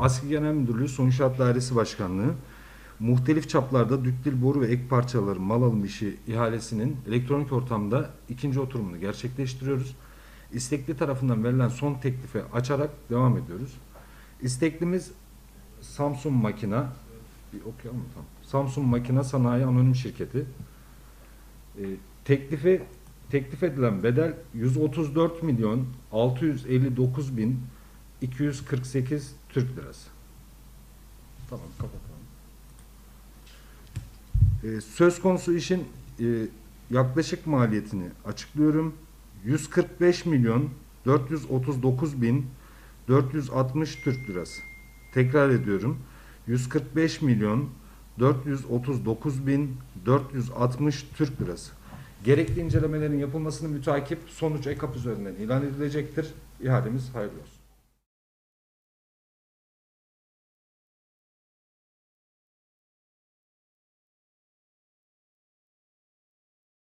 ASKİ Genel Müdürlüğü Son İnşaat Dairesi Başkanlığı muhtelif çaplarda düktil boru ve ek parçaları mal alım işi ihalesinin elektronik ortamda ikinci oturumunu gerçekleştiriyoruz. İstekli tarafından verilen son teklife açarak devam ediyoruz. İsteklimiz Samsung Makina bir okuyalım mı? Tamam. Samsung Makina Sanayi Anonim Şirketi. Ee, teklifi teklif edilen bedel 134 milyon 659 bin 248 Türk lirası. Tamam kapatalım. Ee, söz konusu işin e, yaklaşık maliyetini açıklıyorum. 145 milyon 439 bin 460 Türk lirası. Tekrar ediyorum. 145 milyon 439 bin 460 Türk lirası. Gerekli incelemelerin yapılmasını mütakip sonuç EKAP üzerinden ilan edilecektir. İhalemiz hayırlı olsun.